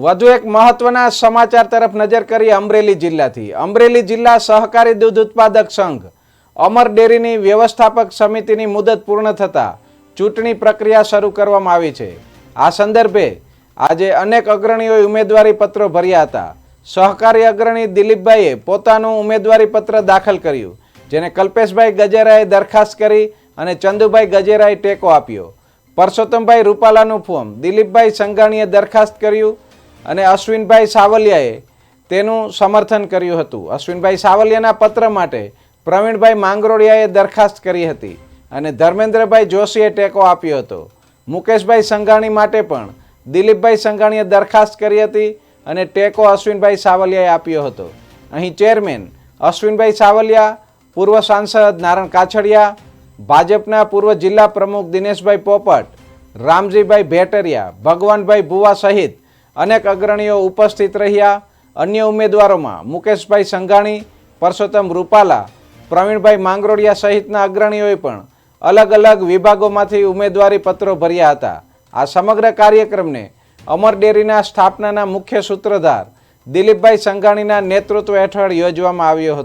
વધુ એક મહત્વના સમાચાર તરફ નજર કરી અમરેલી જિલ્લાથી. અમરેલી જિલ્લા સહકારી દૂધ ઉત્પાદક સંઘ અમર ડેરીની વ્યવસ્થાપક સમિતિની મુદત પૂર્ણ થતાં ચૂંટણી પ્રક્રિયા શરૂ કરવામાં આવી છે. આ સંદર્ભે આજે અનેક અગ્રણીઓએ ઉમેદવારી પત્રો ભર્યા હતા. સહકારી અગ્રણી દિલીપભાઈએ પોતાનું ઉમેદવારી પત્ર દાખલ કર્યું, જેને કલ્પેશભાઈ ગજેરાએ દરખાસ્ત કરી અને ચંદુભાઈ ગજેરાએ ટેકો આપ્યો. પરસોત્તમભાઈ રૂપાલાનું ફોર્મ દિલીપભાઈ સંઘાણીએ દરખાસ્ત કર્યું અને અશ્વિનભાઈ સાવલિયાએ તેનું સમર્થન કર્યું હતું. અશ્વિનભાઈ સાવલિયાના પત્ર માટે પ્રવીણભાઈ માંગરોળિયાએ દરખાસ્ત કરી હતી અને ધર્મેન્દ્રભાઈ જોશીએ ટેકો આપ્યો હતો. મુકેશભાઈ સંઘાણી માટે પણ દિલીપભાઈ સંઘાણીએ દરખાસ્ત કરી હતી અને ટેકો અશ્વિનભાઈ સાવલિયાએ આપ્યો હતો. અહીં ચેરમેન અશ્વિનભાઈ સાવલિયા, પૂર્વ સાંસદ નારણ કાછડિયા, ભાજપના પૂર્વ જિલ્લા પ્રમુખ દિનેશભાઈ પોપટ, રામજીભાઈ ભેટરિયા, ભગવાનભાઈ ભુવા સહિત અનેક અગ્રણીઓ ઉપસ્થિત રહ્યા. અન્ય ઉમેદવારોમાં મુકેશભાઈ સંઘાણી, પરસોત્તમ રૂપાલા, પ્રવીણભાઈ માંગરોળિયા સહિતના અગ્રણીઓએ પણ અલગ અલગ વિભાગોમાંથી ઉમેદવારી પત્રો ભર્યા હતા. આ સમગ્ર કાર્યક્રમને અમર ડેરીના સ્થાપનાના મુખ્ય સૂત્રધાર દિલીપભાઈ સંઘાણીના નેતૃત્વ હેઠળ યોજવામાં આવ્યો હતો.